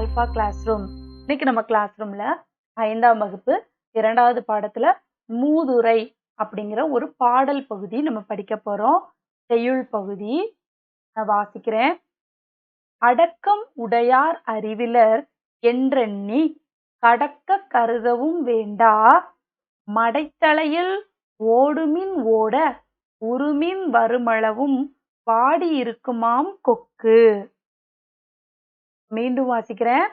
Alpha class room இன்னைக்கு நம்ம class ரூம்ல ஐந்தாம் வகுப்பு இரண்டாவது பாடத்துல மூதுரை அப்படிங்கிற ஒரு பாடல் பகுதி நம்ம படிக்க போறோம். செய்யுள் பகுதி. நான் வாசிக்கிறேன். அடக்கம் உடையார் அறிவிலர் என்றெண்ணி கடக்க கருதவும் வேண்டா மடைத்தலையில் ஓடுமின் ஓட உருமின் வருமளவும் பாடியிருக்குமாம் கொக்கு. மீண்டும் வாசிக்கிறேன்.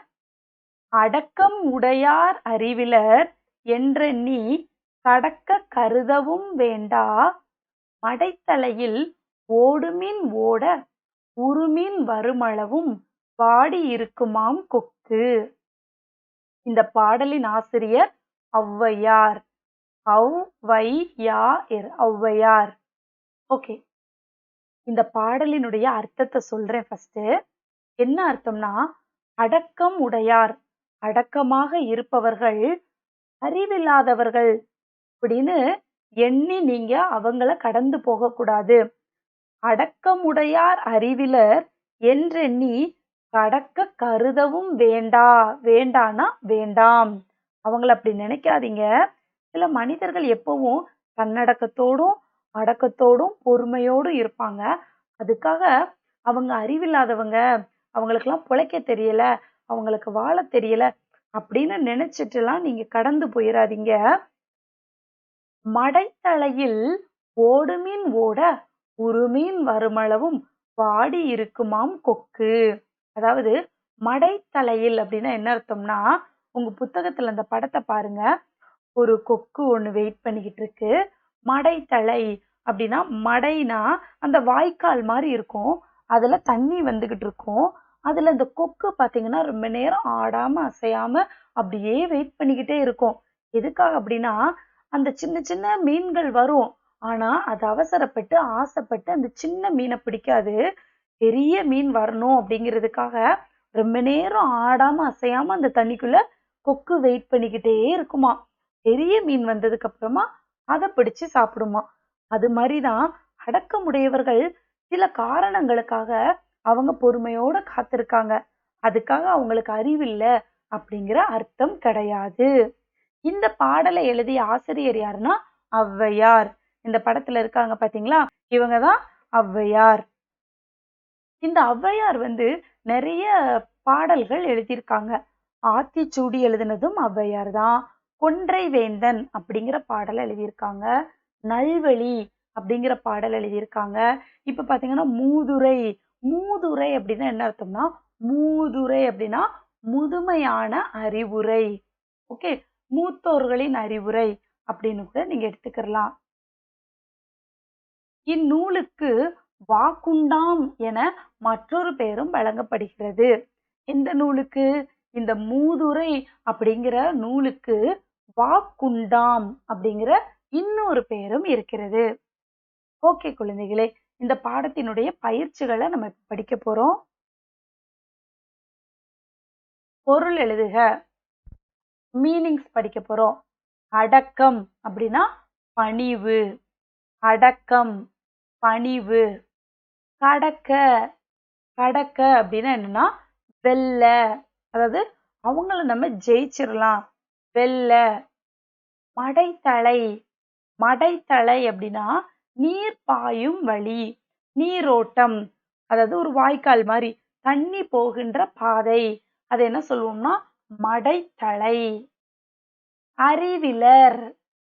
அடக்கம் உடையார் அறிவிலர் என்றெண்ணி கடக்க கருதவும் வேண்டா. மடைத்தலையில் ஓடுமின் ஓட உருமின் வருமளவும் வாடி இருக்குமாம் கொக்கு. இந்த பாடலின் ஆசிரியர் ஔவையார். ஔவையார் ஔவையார். ஓகே. இந்த பாடலினுடைய அர்த்தத்தை சொல்றேன் ஃபர்ஸ்ட் என்ன அர்த்தம்னா அடக்கம் உடையார் அடக்கமாக இருப்பவர்கள் அறிவில்லாதவர்கள் அப்படின்னு எண்ணி நீங்க அவங்கள கடந்து போகக்கூடாது. அடக்கமுடையார் அறிவிலர் என்றெண்ணி கடக்க கருதவும் வேண்டா வேண்டானா வேண்டாம். அவங்கள அப்படி நினைக்காதீங்க. சில மனிதர்கள் எப்பவும் தன்னடக்கத்தோடும் அடக்கத்தோடும் பொறுமையோடும் இருப்பாங்க. அதுக்காக அவங்க அறிவில்லாதவங்க அவங்களுக்கெல்லாம் பிழைக்க தெரியல அவங்களுக்கு வாழ தெரியல அப்படின்னு நினைச்சிட்டுலாம் நீங்க கடந்து போயிடாதீங்க மடைத்தலையில் ஓடுமீன் ஓட உருமீன் வருமளவும் வாடி இருக்குமாம் கொக்கு. அதாவது மடைத்தலையில் அப்படின்னா என்ன அர்த்தம்னா உங்க புத்தகத்துல அந்த படத்தை பாருங்க. ஒரு கொக்கு ஒன்று வெயிட் பண்ணிக்கிட்டு இருக்கு. மடைத்தலை அப்படின்னா மடைனா அந்த வாய்க்கால் மாதிரி இருக்கும். அதுல தண்ணி வந்துக்கிட்டு இருக்கும். அதில் இந்த கொக்கு பார்த்தீங்கன்னா ரொம்ப நேரம் ஆடாமல் அசையாமல் அப்படியே வெயிட் பண்ணிக்கிட்டே இருக்கும். எதுக்காக அப்படின்னா அந்த சின்ன சின்ன மீன்கள் வரும். ஆனால் அது அவசரப்பட்டு ஆசைப்பட்டு அந்த சின்ன மீனை பிடிக்காது. பெரிய மீன் வரணும் அப்படிங்கிறதுக்காக ரொம்ப நேரம் ஆடாமல் அசையாமல் அந்த தண்ணிக்குள்ள கொக்கு வெயிட் பண்ணிக்கிட்டே இருக்குமா. பெரிய மீன் வந்ததுக்கு அப்புறமா அதை பிடிச்சு சாப்பிடுமா. அது மாதிரிதான் அடக்கமுடையவர்கள் சில காரணங்களுக்காக அவங்க பொறுமையோட காத்திருக்காங்க. அதுக்காக அவங்களுக்கு அறிவில்ல அப்படிங்கிற அர்த்தம் கிடையாது. இந்த பாடலை எழுதிய ஆசிரியர் யாருன்னா ஔவையார். இந்த படத்துல இருக்காங்க பாத்தீங்களா? இவங்க தான் ஔவையார். இந்த ஔவையார் வந்து நிறைய பாடல்கள் எழுதியிருக்காங்க. ஆத்திச்சூடி எழுதினதும் ஔவையார் தான். கொன்றை வேந்தன் அப்படிங்கிற பாடல் எழுதியிருக்காங்க. நல்வழி அப்படிங்கிற பாடல் எழுதியிருக்காங்க. இப்ப பாத்தீங்கன்னா மூதுரை மூதுரை அப்படின்னா என்ன அர்த்தம்னா மூதுரை அப்படின்னா முதுமையான அறிவுரை. ஓகே மூத்தோர்களின் அறிவுரை அப்படின்னு கூட நீங்க எடுத்துக்கலாம். இந்நூலுக்கு வாக்குண்டாம் என மற்றொரு பெயரும் வழங்கப்படுகிறது. எந்த நூலுக்கு? இந்த மூதுரை அப்படிங்கிற நூலுக்கு வாக்குண்டாம் அப்படிங்கிற இன்னொரு பெயரும் இருக்கிறது. ஓகே குழந்தைகளே. இந்த பாடத்தினுடைய பயிற்சிகளை நம்ம படிக்க போறோம். பொருள் எழுதுக. மீனிங்ஸ் படிக்க போறோம். அடக்கம் அப்படின்னா பணிவு. அடக்கம் பணிவு. கடக்க. கடக்க அப்படின்னா என்னன்னா வெல்ல. அதாவது அவங்கள நம்ம ஜெயிச்சிடலாம். வெல்ல. மடைத்தலை. மடைத்தலை அப்படின்னா நீர் பாயும் வழி நீரோட்டம் அதாவது ஒரு வாய்க்கால் மாதிரி தண்ணி போகின்ற பாதை. அது என்ன சொல்லுவோம்னா மடைத்தலை. அறிவிலர்.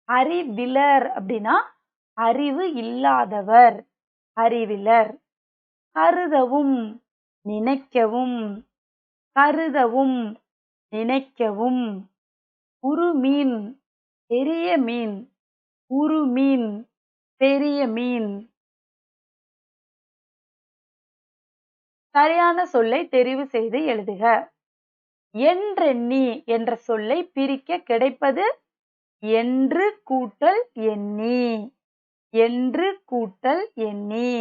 அறிவிலர் அப்படின்னா அறிவு இல்லாதவர். அறிவிலர். கருதவும் நினைக்கவும். கருதவும் நினைக்கவும். உருமீன் பெரிய மீன். உருமீன் பெரிய மீன். சரியான சொல்லை தெரிவு செய்து எழுதுக. என்றெண்ணி என்ற சொல்லை பிரிக்க கிடைப்பது என்று கூட்டல் எண்ணி என்று கூட்டல் எண்ணி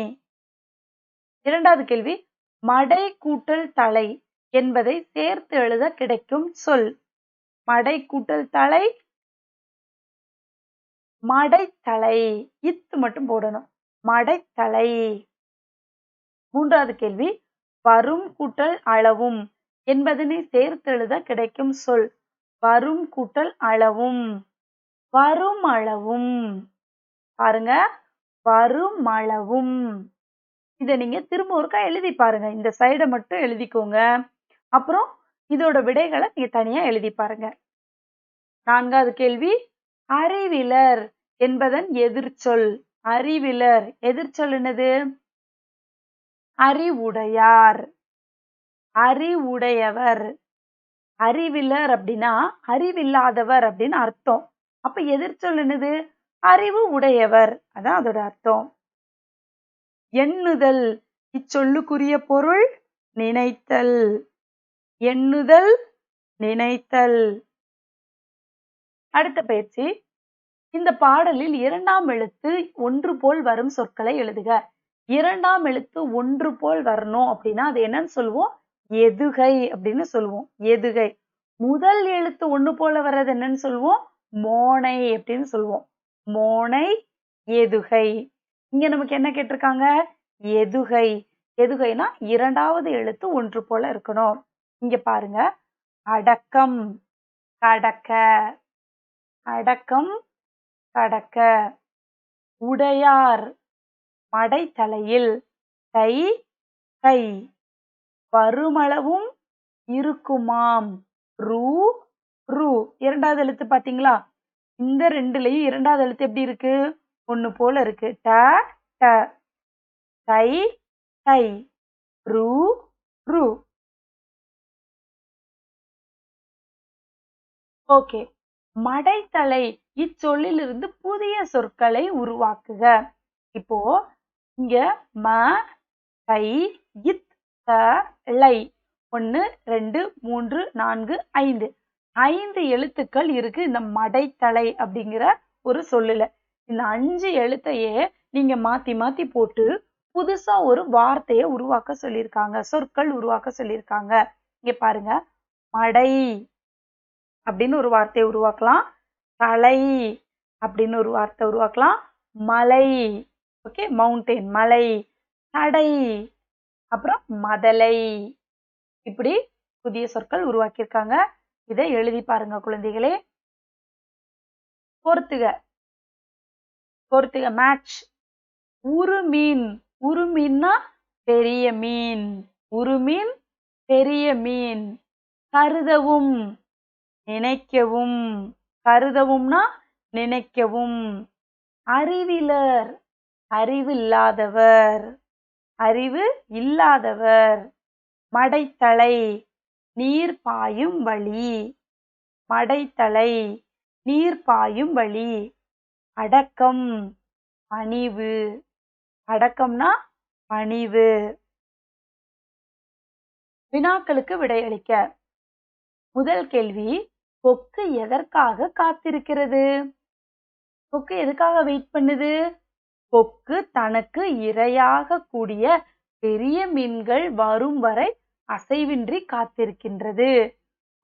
இரண்டாவது கேள்வி மடை கூட்டல் தலை என்பதை சேர்த்து எழுத கிடைக்கும் சொல். மடை கூட்டல் தலை மடைத்தலை. இத்து மட்டும் போடணும். மடைத்தலை. மூன்றாவது கேள்வி வரும் கூட்டல் அளவும் என்பதனை சேர்த்தெழுத கிடைக்கும் சொல். வரும் கூட்டல் அளவும். வரும் அளவும். பாருங்க வரும் அளவும். இதை நீங்க திரும்ப ஒருக்கா எழுதி பாருங்க. இந்த சைடை மட்டும் எழுதிக்கோங்க. அப்புறம் இதோட விடைகளை நீங்க தனியா எழுதி பாருங்க. நான்காவது கேள்வி அறிவிலர் என்பதன் எதிர்ச்சொல். அறிவிலர் எதிர்ச்சொல் என்னது? அறிவுடையார். அறிவுடையவர். அறிவிலர் அப்படின்னா அறிவில்லாதவர் அப்படின்னு அர்த்தம். அப்ப எதிர்ச்சொல் என்னது? அறிவு உடையவர். அதான் அதோட அர்த்தம். எண்ணுதல் இச்சொல்லுக்குரிய பொருள் நினைத்தல். எண்ணுதல் நினைத்தல். அடுத்த பயிற்சி. இந்த பாடலில் இரண்டாம் எழுத்து ஒன்று போல் வரும் சொற்களை எழுதுக. இரண்டாம் எழுத்து ஒன்று போல் வரணும் அப்படின்னா அது என்னன்னு சொல்லுவோம்? எதுகை அப்படின்னு சொல்லுவோம். எதுகை. முதல் எழுத்து ஒன்று போல வர்றது என்னன்னு சொல்லுவோம்? மோனை அப்படின்னு சொல்லுவோம். மோனை எதுகை. இங்க நமக்கு என்ன கேட்டிருக்காங்க? எதுகை. எதுகைனா இரண்டாவது எழுத்து ஒன்று போல இருக்கணும். இங்க பாருங்க. அடக்கம் கடக்க. அடக்கம் கடக்க. உடையார் மடைத்தலையில் தை கை. வருமளவும் இருக்குமாம். ரூ ரூ. இரண்டாவது எழுத்து பாத்தீங்களா? இந்த ரெண்டுலையும் இரண்டாவது எழுத்து எப்படி இருக்கு? ஒன்று போல இருக்கு. ட ட. தை தை ரூ ரூ. ஓகே. மடைத்தலை இச்சொல்லிலிருந்து புதிய சொற்களை உருவாக்குக. இப்போ இங்க ம தை இத் த லை. ஒன்று ரெண்டு மூன்று நான்கு ஐந்து. ஐந்து எழுத்துக்கள் இருக்கு இந்த மடைத்தலை அப்படிங்கிற ஒரு சொல்லுல. இந்த அஞ்சு எழுத்தையே நீங்க மாத்தி மாத்தி போட்டு புதுசா ஒரு வார்த்தையை உருவாக்க சொல்லியிருக்காங்க சொற்கள் உருவாக்க சொல்லியிருக்காங்க. இங்க பாருங்க. மடை. அப்படின்னு ஒரு வார்த்தையை உருவாக்கலாம். தலை அப்படின்னு ஒரு வார்த்தை உருவாக்கலாம். மலை ஓகே மவுண்டெயின் மலை தடை அப்புறம் மதலை. இப்படி புதிய சொற்கள் உருவாக்கியிருக்காங்க. இதை எழுதி பாருங்க குழந்தைகளே. பொறுத்துக பொறுத்துக மேட்ச் உருமீன் உருமீன்னா பெரிய மீன். உருமீன் பெரிய மீன். கருதவும். நினைக்கவும் கருதவும்னா நினைக்கவும். அறிவிலர் அறிவில்லாதவர். அறிவு இல்லாதவர். மடைத்தலை நீர் பாயும் வழி. மடைத்தலை நீர் பாயும் வழி. அடக்கம் பணிவு. அடக்கம்னா பணிவு. வினாக்களுக்கு விடையளிக்க. முதல் கேள்வி கொக்கு எதற்காக காத்திருக்கிறது? கொக்கு எதுக்காக வெயிட் பண்ணுது? கொக்கு தனக்கு இரையாக கூடிய பெரிய மீன்கள் வரும் வரை அசைவின்றி காத்திருக்கின்றது.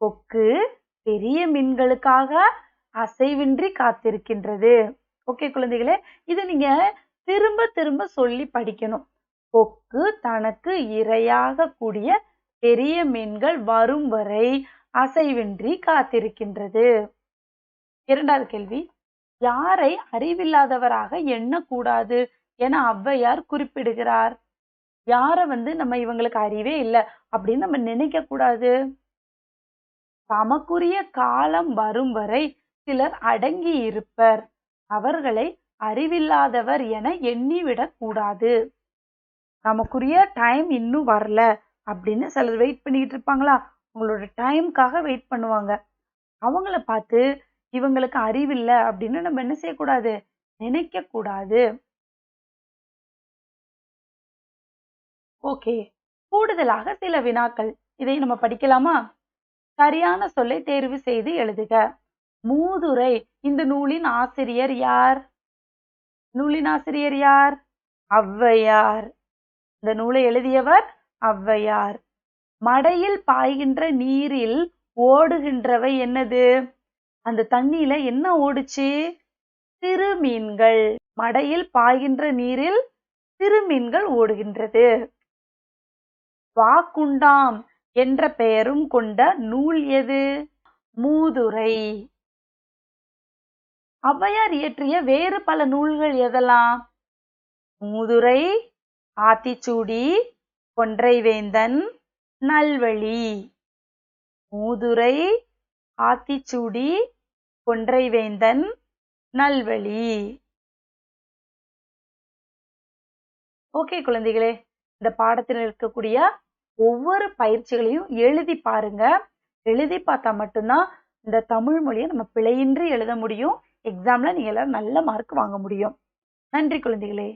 கொக்கு பெரிய மீன்களுக்காக அசைவின்றி காத்திருக்கின்றது. ஓகே குழந்தைகளே இது நீங்க திரும்ப திரும்ப சொல்லி படிக்கணும். கொக்கு தனக்கு இரையாக கூடிய பெரிய மீன்கள் வரும் வரை அசைவின்றி காத்திருக்கின்றது? இரண்டாவது கேள்வி யாரை அறிவில்லாதவராக எண்ணக்கூடாது என ஔவையார் குறிப்பிடுகிறார். யார வந்து நம்ம இவங்களுக்கு அறிவே இல்லை அப்படின்னு நம்ம நினைக்க கூடாது தமக்குரிய காலம் வரும் வரை சிலர் அடங்கி இருப்பர். அவர்களை அறிவில்லாதவர் என எண்ணிவிடக் கூடாது. நமக்குரிய டைம் இன்னும் வரல அப்படின்னு சிலர் வெயிட் பண்ணிக்கிட்டு இருப்பாங்களா? உங்களோட டைமுக்காக வெயிட் பண்ணுவாங்க. அவங்கள பார்த்து இவங்களுக்கு அறிவில்லை அப்படின்னு நம்ம என்ன செய்யக்கூடாது? நினைக்க கூடாது ஓகே. கூடுதலாக சில வினாக்கள். இதை நம்ம படிக்கலாமா? சரியான சொல்லை தேர்வு செய்து எழுதுக. மூதுரை இந்த நூலின் ஆசிரியர் யார்? நூலின் ஆசிரியர் யார்? ஔவையார். இந்த நூலை எழுதியவர் ஔவையார். மடையில் பாய்கின்ற நீரில் ஓடுகின்றவை என்னது? அந்த தண்ணியில என்ன ஓடுச்சு? சிறு மீன்கள் மடையில் பாய்கின்ற நீரில் சிறு மீன்கள் ஓடுகின்றது. வாக்குண்டாம் என்ற பெயரும் கொண்ட நூல் எது? மூதுரை. ஔவையார் இயற்றிய வேறு பல நூல்கள் எதெல்லாம்? மூதுரை ஆத்திச்சூடி கொன்றைவேந்தன் நல்வழி. மூதுரை ஆத்திச்சூடி கொன்றைவேந்தன் நல்வழி. ஓகே குழந்தைகளே இந்த பாடத்தில் இருக்கக்கூடிய ஒவ்வொரு பயிற்சிகளையும் எழுதி பாருங்க. எழுதி பார்த்தா மட்டும்தான் இந்த தமிழ் மொழியை நம்ம பிழையின்றி எழுத முடியும். எக்ஸாம்ல நீங்க எல்லாரும் நல்ல மார்க் வாங்க முடியும். நன்றி குழந்தைகளே.